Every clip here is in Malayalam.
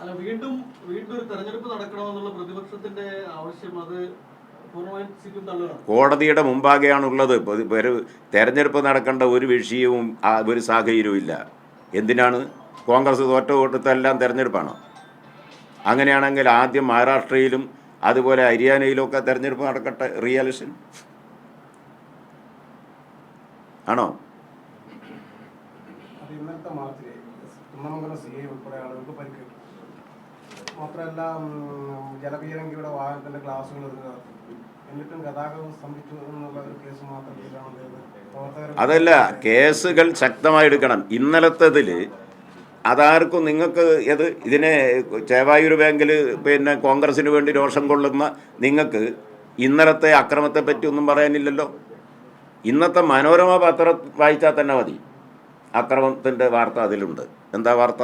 അല്ല വീണ്ടും വീണ്ടും ഒരു തെരഞ്ഞെടുപ്പ് നടക്കണമെന്നുള്ള പ്രതിപക്ഷത്തിന്റെ ആവശ്യം അത് കോടതിയുടെ മുമ്പാകെയാണുള്ളത്. ഒരു തെരഞ്ഞെടുപ്പ് നടക്കേണ്ട ഒരു വിഷയവും ഒരു സാഹചര്യവും ഇല്ല. എന്തിനാണ്? കോൺഗ്രസ് തോറ്റ വോട്ടത്തെല്ലാം തെരഞ്ഞെടുപ്പാണോ? അങ്ങനെയാണെങ്കിൽ ആദ്യം മഹാരാഷ്ട്രയിലും അതുപോലെ ഹരിയാനയിലും ഒക്കെ തെരഞ്ഞെടുപ്പ് നടക്കട്ടെ റീ ഇലക്ഷൻ ആണോ ഇന്നത്തെ മാർച്ചിലെ ഉൾപ്പെടെ ആളുകൾക്ക് പരിക്കേറ്റു. മാത്രമല്ല ജലപീരങ്കിയുടെ വാഹനത്തിന്റെ ഗ്ലാസുകൾ എറിഞ്ഞു എന്നിട്ടും ഗതാഗതം സ്തംഭിച്ചു എന്നുള്ള ഒരു കേസ് മാത്രം അതല്ല കേസുകൾ ശക്തമായി എടുക്കണം. ഇന്നലത്തതിൽ അതാർക്കും നിങ്ങൾക്ക് ഇത് ഇതിനെ ചേവായൂർ ബാങ്കിൽ പിന്നെ കോൺഗ്രസിന് വേണ്ടി രോഷം കൊള്ളുന്ന നിങ്ങൾക്ക് ഇന്നലത്തെ അക്രമത്തെ പറ്റി ഒന്നും പറയാനില്ലല്ലോ? ഇന്നത്തെ മനോരമ പത്രം വായിച്ചാൽ തന്നെ മതി. അക്രമത്തിന്റെ വാർത്ത അതിലുണ്ട്. എന്താ വാർത്ത?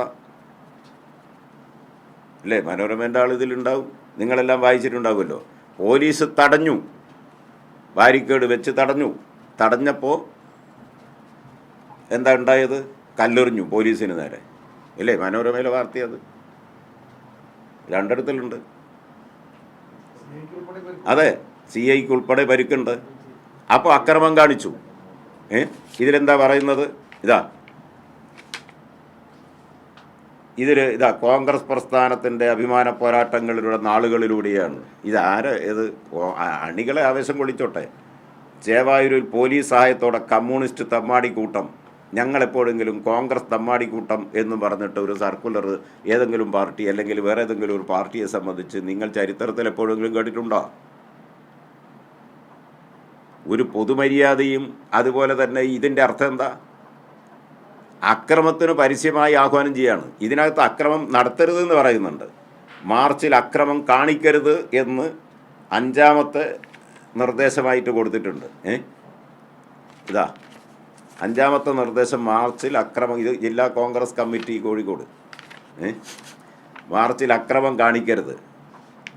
അല്ലേ? മനോരമേന്റെ ആൾ ഇതിലുണ്ടാവും. നിങ്ങളെല്ലാം വായിച്ചിട്ടുണ്ടാവുമല്ലോ. പോലീസ് തടഞ്ഞു. ബാരിക്കേഡ് വെച്ച് തടഞ്ഞു. തടഞ്ഞപ്പോൾ എന്താ ഉണ്ടായത്? കല്ലെറിഞ്ഞു പോലീസിന് നേരെ. ഇല്ലേ? മനോരമയിലെ വാർത്ത അത്. രണ്ടിടത്തിലുണ്ട്. അതെ സി ഐക്ക് ഉൾപ്പെടെ പരിക്കുണ്ട് അപ്പോൾ അക്രമം കാണിച്ചു. ഏ? ഇതിലെന്താ പറയുന്നത്? ഇതാ ഇതിൽ ഇതാ കോൺഗ്രസ് പ്രസ്ഥാനത്തിന്റെ അഭിമാന പോരാട്ടങ്ങളിലൂടെ നാളുകളിലൂടെയാണ്. ഇതാര? ഇത് അണികളെ ആവേശം കൊള്ളിച്ചോട്ടെ. ചേവായൂരിൽ പോലീസ് സഹായത്തോടെ കമ്മ്യൂണിസ്റ്റ് തമ്മാടി തമ്മാടിക്കൂട്ടം. ഞങ്ങളെപ്പോഴെങ്കിലും കോൺഗ്രസ് തമ്മാടി കൂട്ടം എന്ന് പറഞ്ഞിട്ട് ഒരു സർക്കുലർ ഏതെങ്കിലും പാർട്ടി അല്ലെങ്കിൽ വേറെ ഏതെങ്കിലും ഒരു പാർട്ടിയെ സംബന്ധിച്ച് നിങ്ങൾ ചരിത്രത്തിൽ എപ്പോഴെങ്കിലും കേട്ടിട്ടുണ്ടോ? ഒരു പൊതുമര്യാദയും അതുപോലെ തന്നെ ഇതിന്റെ അർത്ഥം എന്താ? അക്രമത്തിന് പരസ്യമായി ആഹ്വാനം ചെയ്യാണ്. ഇതിനകത്ത് അക്രമം നടത്തരുത് എന്ന് പറയുന്നുണ്ട്. മാർച്ചിൽ അക്രമം കാണിക്കരുത് എന്ന് അഞ്ചാമത്തെ നിർദ്ദേശമായിട്ട് കൊടുത്തിട്ടുണ്ട്. ഏ? ഇതാ. അഞ്ചാമത്തെ നിർദ്ദേശം മാർച്ചിൽ അക്രമം ഇത് ജില്ലാ കോൺഗ്രസ് കമ്മിറ്റി കോഴിക്കോട്. ഏ? മാർച്ചിൽ അക്രമം കാണിക്കരുത്.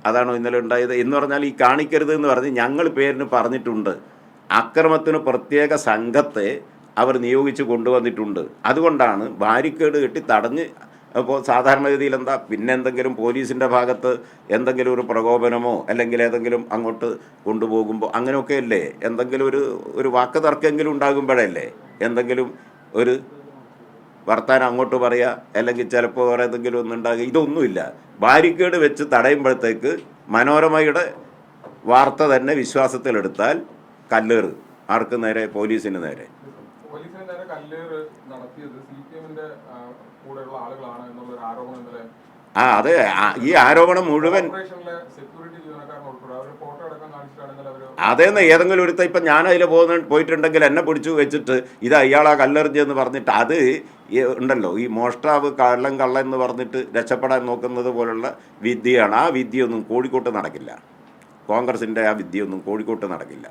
അതാണോ ഇന്നലെ ഉണ്ടായത്? എന്ന് പറഞ്ഞാൽ ഈ കാണിക്കരുത് എന്ന് പറഞ്ഞ് ഞങ്ങൾ പേരിന് പറഞ്ഞിട്ടുണ്ട്. അക്രമത്തിന് പ്രത്യേക സംഘത്തെ അവർ നിയോഗിച്ച് കൊണ്ടുവന്നിട്ടുണ്ട്. അതുകൊണ്ടാണ് ബാരിക്കേഡ് കെട്ടി തടഞ്ഞ് അപ്പോൾ സാധാരണഗതിയിൽ എന്താ പിന്നെ എന്തെങ്കിലും പോലീസിന്റെ ഭാഗത്ത് എന്തെങ്കിലും ഒരു പ്രകോപനമോ അല്ലെങ്കിൽ ഏതെങ്കിലും അങ്ങോട്ട് കൊണ്ടുപോകുമ്പോൾ അങ്ങനെയൊക്കെ അല്ലേ എന്തെങ്കിലും ഒരു ഒരു വാക്ക് തർക്കമെങ്കിലും ഉണ്ടാകുമ്പോഴല്ലേ എന്തെങ്കിലും ഒരു വർത്താനം അങ്ങോട്ട് പറയുക അല്ലെങ്കിൽ ചിലപ്പോൾ വേറെ എന്തെങ്കിലും ഒന്നുണ്ടാകുക ഇതൊന്നുമില്ല. ബാരിക്കേഡ് വെച്ച് തടയുമ്പോഴത്തേക്ക് മനോരമയുടെ വാർത്ത തന്നെ വിശ്വാസത്തിലെടുത്താൽ കല്ലേറ്. ആർക്ക് നേരെ? പോലീസിന് നേരെ. പോലീസിന് നേരെ കല്ലേറ് നടത്തിയത് സി പി എമ്മിന്റെ കൂടെയുള്ള ആളുകളാണ് എന്നുള്ള ഒരു ആരോപണം ഇന്നലെ ആ അത്. ഈ ആരോപണം മുഴുവൻ അതേന്ന് ഏതെങ്കിലും ഒരുത്ത ഇപ്പം ഞാൻ അതിൽ പോകുന്ന പോയിട്ടുണ്ടെങ്കിൽ എന്നെ പിടിച്ചു വെച്ചിട്ട് ഇത് അയാളാ കല്ലെറിഞ്ഞെന്ന് പറഞ്ഞിട്ട് അത് ഉണ്ടല്ലോ ഈ മോഷ്ടാവ് കള്ളം കള്ളം എന്ന് പറഞ്ഞിട്ട് രക്ഷപ്പെടാൻ നോക്കുന്നത് പോലുള്ള വിദ്യയാണ് ആ വിദ്യയൊന്നും കോഴിക്കോട്ട് നടക്കില്ല. കോൺഗ്രസിന്റെ ആ വിദ്യയൊന്നും കോഴിക്കോട്ട് നടക്കില്ല.